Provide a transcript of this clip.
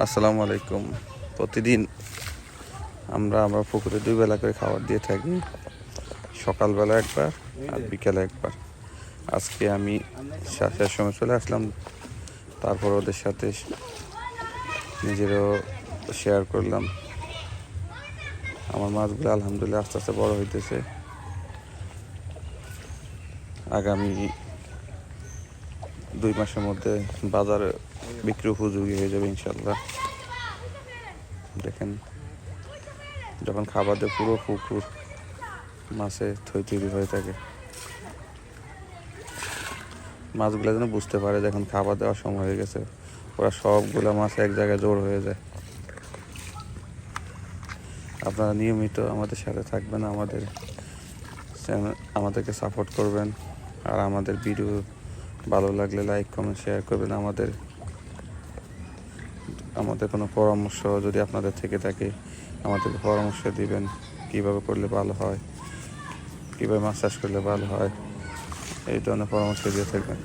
আসসালামু আলাইকুম। প্রতিদিন আমরা আমরা পুকুরে দুই বেলা করে খাবার দিয়ে থাকি। সকালবেলা একবার আর বিকেলে একবার। আজকে আমি শেষের সময় চলে আসলাম। তারপর ওদের সাথে নিজেরও শেয়ার করলাম। আমার মাছগুলো আলহামদুলিল্লাহ আস্তে আস্তে বড় হইতেছে। আগামী দুই মাসের মধ্যে বাজারে বিক্রি উপযোগী হয়ে যাবে ইনশাল্লাহ দেখেন, যখন খাবার দিয়ে পুরো পুকুর মাছে থই তৈরি হয়ে থাকে। মাছগুলো যেন বুঝতে পারে যখন খাবার দেওয়ার সময় হয়ে গেছে। ওরা সবগুলো মাছ এক জায়গায় জোর হয়ে যায়। আপনারা নিয়মিত আমাদের সাথে থাকবেন, আমাদের আমাদেরকে সাপোর্ট করবেন। আর আমাদের ভিডিও ভালো লাগলে লাইক কমেন্ট শেয়ার করবেন। আমাদের আমাদের কোনো পরামর্শ যদি আপনাদের থেকে থাকে আমাদেরকে পরামর্শ দিবেন কীভাবে করলে ভালো হয়, কীভাবে চাষ করলে ভালো হয়, এই ধরনের পরামর্শ দিয়ে থাকবেন।